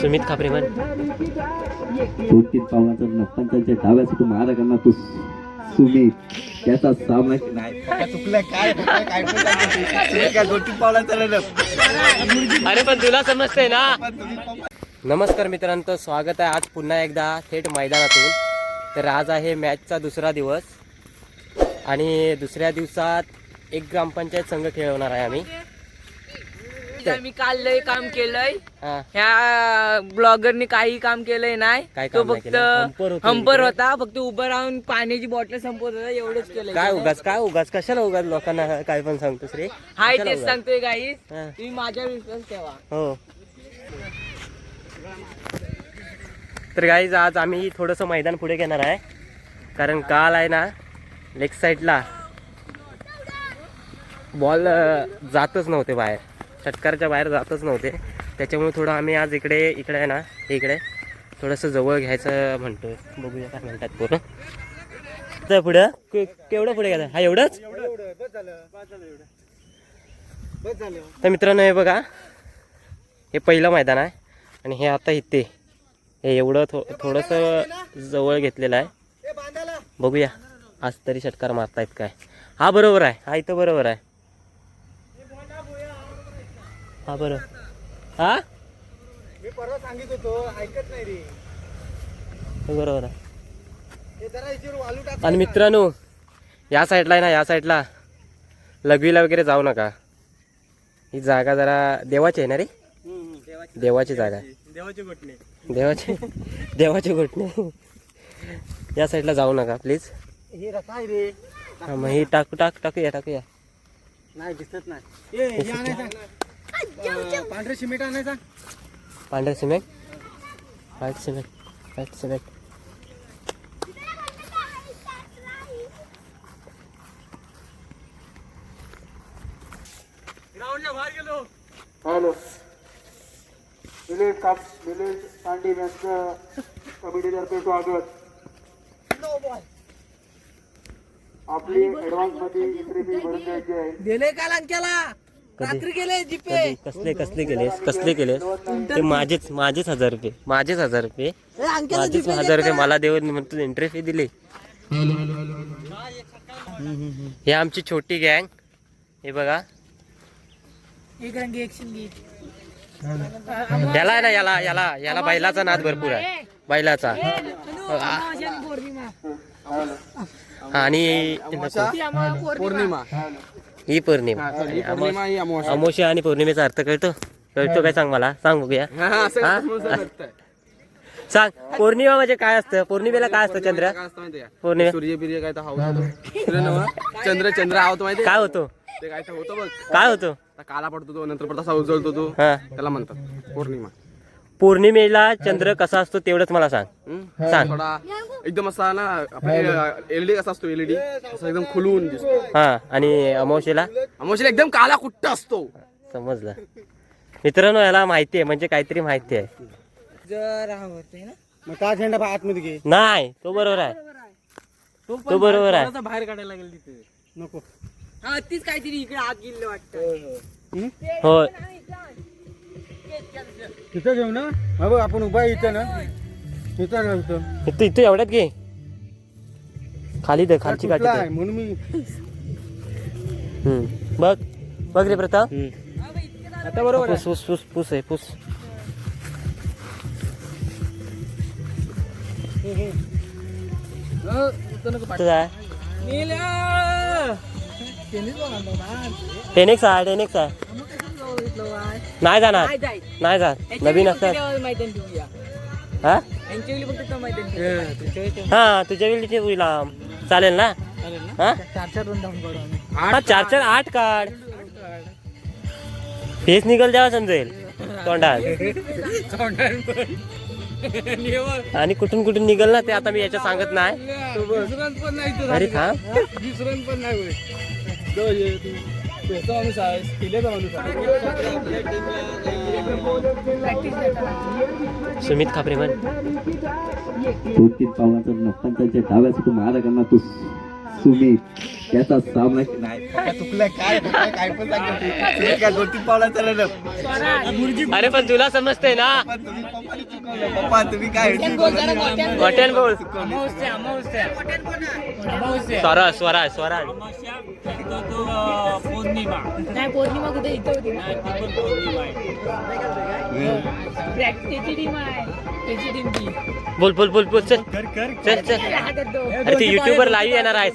सुमित खापरे म्हण दोन तीन पावलाचा नक्कांच्या डाव्या सुटू महाराजांना तो सुमित. त्याचा सामना चुकलं काय काय अरे पण तुला समजतंय ना? नमस्कार मित्रांनो स्वागत आहे आज पुन्हा एकदा थेट मैदानातून. तर आज आहे मॅचचा दुसरा दिवस. आणि दुसऱ्या दिवसात एक ग्रामपंचायत संघ खेळवणार आहे आम्ही. मी काल लय काम केलंय. हा. ह्या ब्लॉगरनी काही काम केलंय नाही. काय तो काम नाही फक्त केलं? हंपर होतो हंपर इकडे. होता. फक्त उभं राहून पाण्याची बॉटल संपवत होता. एवढंच केलंय काय उगाच काय उगाच? कशाला उगाच लोकांना काय पण सांगतोस रे हाय कशाला तेच उगाच? सांगतोय गाई हा. तुम्ही माझ्या विश्वास ठेवा. हो. तर गाईज आज आम्ही थोडंसं मैदान पुढे घेणार आहे. कारण काल आहे ना लेग साईडला बॉल जातच नव्हते बाहेर. षटकारच्या बाहेर जातच नव्हते. त्याच्यामुळे थोडं आम्ही आज इकडे इकडे आहे ना इकडे थोडंसं जवळ घ्यायचं म्हणतोय. बघूया काय म्हणतात पूर्ण तर पुढं केवढं पुढे गेलं? हा एवढंच? तर मित्रांनो हे बघा. हे पहिलं मैदान आहे. आणि हे आता इथे. हे एवढं थो थोडंसं जवळ घेतलेलं आहे. बघूया. आज तरी षटकार मारतायत काय. हा बरोबर आहे. हा इथं बरोबर आहे. हा बरोबर हा? मी परवा सांगित होतो ऐकत नाही रे. बरोबर आहे. आणि मित्रांनो या साईडला आहे ना या साईडला. लघवीला वगैरे जाऊ नका. ही जागा जरा देवाची आहे ना रे? देवाची जागा. देवाचे. घटने देवाचे देवाचे घटने या साईडला जाऊ नका प्लीज हे रे. हा, मग ही टाकू टाक टाकूया टाकूया. नाही दिसत नाही. अं, पांढरे सिमेंट आणायचा. पांढरे cement? White cement white cement hello. Village काप विलेज सांडी यांचं कमिटीतर्फे स्वागत. आपली ऍडव्हान्समध्ये एंट्री फी भरून द्यायची आहे. गेले काल अंक्याला रात्री गेले जिपे. कधी? कसले कसले केलेस कसले केलेस ते माझेच माझेच हजार रुपये. माझेच हजार रुपये. माझेच हजार रुपये मला देऊन म्हणतो एंट्री फी दिली. हे आमची छोटी गँग हे बघा. एक रंगी एक शिंगी. याला आहे ना याला याला याला बैलाचा नाद भरपूर आहे. बैलाचा. पौर्णिमा. आणि. पौर्णिमा. ही पौर्णिमा. पौर्णिमा ही अमावस्या. आणि पौर्णिमेचा अर्थ कळतो? कळतो काय सांग मला? सांग बघूया. सांग. पौर्णिमा म्हणजे काय असतं? पौर्णिमेला काय असतं चंद्र? पौर्णिमा सूर्य बिर्य काय चंद्र चंद्र आवतो माहिती काय होतो? ते काय होतं बघ. काय होतो? काला पडतो तो नंतर असा उजळतो तो. हा. त्याला म्हणतात पौर्णिमा. पौर्णिमेला चंद्र कसा असतो तेवढंच मला सांग? सांग. थोडा एकदम असा ना एलईडी कसा असतो एलईडी? असं एकदम खुलून दिसतो. हा आणि अमावशेला अमावस्याला एकदम काला कुट्ट असतो. समजलं. मित्रांनो याला माहिती आहे म्हणजे काहीतरी माहिती आहे. जर होते ना मग का झेंडा आतमध्ये घे? नाही तो बरोबर आहे. तो बरोबर आहे. बाहेर काढायला लागेल तिथे. नको. हा तीच काहीतरी इकडे आत गेलं वाटतं. हो? तिथं घेऊ ना? हा बघ आपण उभा आहे इथं ना. इथं ना इथं इथं इथं एवढ्यात घे. खाली दे खालची काठी तुटला दे. आहे? म्हणून मी हम्म. बघ बघ रे प्रताप. आता बरोबर पुस पुस पुस पुस आहे पुस जाय टेनिक्स आहे टेनिक्स आहे. नाही जाणार. नाही जात. नवीन असतात. हा? हा तुझ्या वेळी होईल चालेल ना? हा? चार चार हा आठ काढ फेस निघल तेव्हा समजेल तोंडात. आणि कुठून कुठून निघल ना ते आता मी याच्या सांगत नाही. अरे थांब. पण नाही तू पैसा माणूस आहे किल्ल्याचा माणूस आहे. सुमित खापरे म्हण दोन तीन पावलाचा नक्कांच्या डाव्या सुटू महाराजांना तो सुमित. त्याचा सामना अरे पण तुला समजतंय ना? पप्पा तुम्ही पप्पाने चुकवलं. पप्पा तुम्ही काय हॉटेल बोल. स्वराज स्वराज स्वराज. नाही पौर्णिमा कुठे? इथे होती बोल बोल बोल बोल चल. चल चल. अरे ती युट्यूबवर लाईव्ह येणार आहेस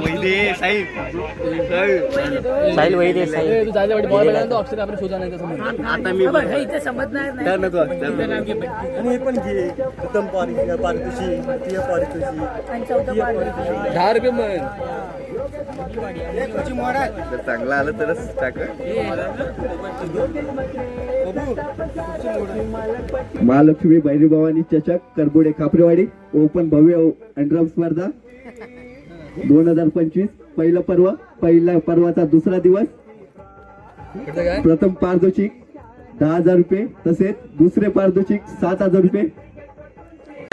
वैदे साहेब. साहेब. साहिल वही दे साहिल आता मी बघ, हे इथे समजणार नाही. तर नको तर नको. आणि चौथं पार्ट दहा रुपये जर चांगलं आलं तरच टाक. महालक्ष्मी बैरी भवानी चषक करबुडे खापरेवाडी ओपन भव्य अंडरम स्पर्धा. दोन हजार पंचवीस पहिलं पर्व पहिल्या पर्वाचा दुसरा दिवस. प्रथम पारितोषिक दहा हजार रुपये तसेच दुसरे पारितोषिक सात हजार रुपये.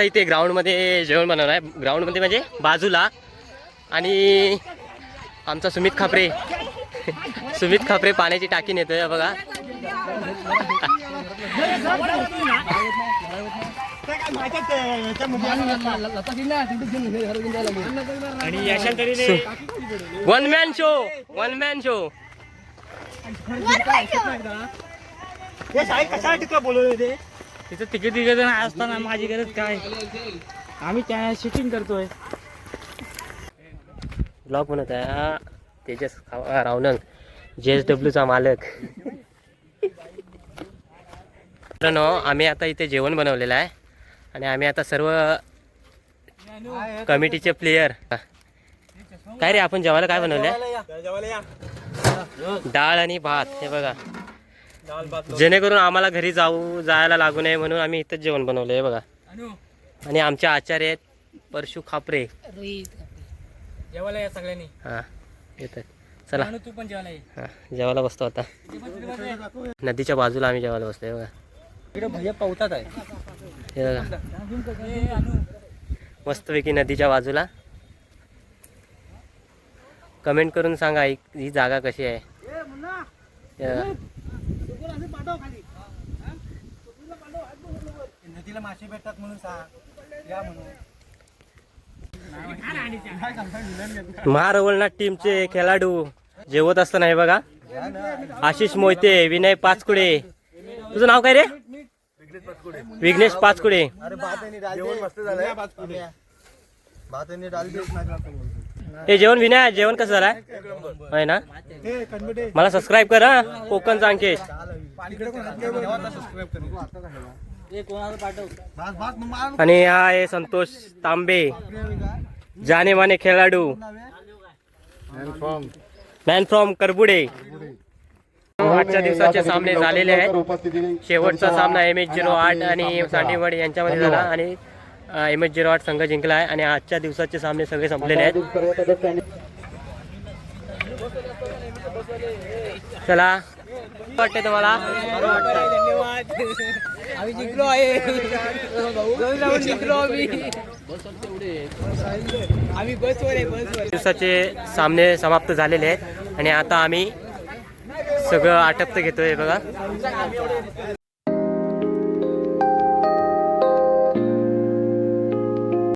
इथे ग्राउंडमध्ये जेवण बनवलं आहे. ग्राउंडमध्ये म्हणजे बाजूला. आणि आमचा सुमित खापरे. सुमित खापरे पाण्याची टाकी नेतोय बघा. One man show one man show तिथं तिकीट तिकीट असताना माझी गरज काय? आम्ही त्या शूटिंग करतोय. ब्लॉग बनवत आहे. तेजस खा- रावणंग जे एस डब्ल्यूचा मालक. मित्रांनो आम्ही आता इथे जेवण बनवलेलं आहे. आणि आम्ही आता सर्व कमिटीचे प्लेयर काय रे आपण जेवायला काय बनवलंय? डाळ आणि भात हे बघा. जेणेकरून आम्हाला घरी जाऊ जायला लागू नये म्हणून आम्ही इथंच जेवण बनवलं आहे बघा. आणि आमचे आचार्य आहेत परशु खापरे. जेवायला या सगळ्यांनी. हा येतात चला. अनु, तू पण जेवायला ये. हा जेवायला बसतो आता. नदीच्या बाजूला आम्ही जेवायला बसलोय बघा. इकडे भैया पावतात आहे. हे बघा. मस्तपैकी नदीच्या बाजूला. कमेंट करून सांगा ही ही जागा कशी आहे? हे बघा. नदीला मासे भेटतात म्हणून सांग. या म्हणून. महारवळनाथ टीमचे खेळाडू जेवत असताना हे बघा. आशिष मोहिते विनय पाचकुडे. तुझं नाव काय रे? विघ्नेश पाचकुडे. हे जेवण विनय जेवण कसं झालंय आहे ना? मला सबस्क्राईब कर हा कोकणचा अंकेश आणि हा आहे संतोष तांबे. जाने माने खेळाडू. Man from Karbude. आजच्या दिवसाचे सामने झालेले आहेत. शेवटचा सामना एम एच झिरो आठ आणि सांडेवाडी यांच्यामध्ये झाला आणि एम एच झिरो आठ संघ जिंकला आहे आणि आजच्या दिवसाचे सामने सगळे संपलेले आहेत. चला. वाटते तुम्हाला? आम्ही जिंकलो आहे. जिंकलो आम्ही. आम्ही बसवर आहे बसवर. दिवसाचे सामने समाप्त झालेले आहेत आणि आता आम्ही सगळं आटपतं घेतोय बघा.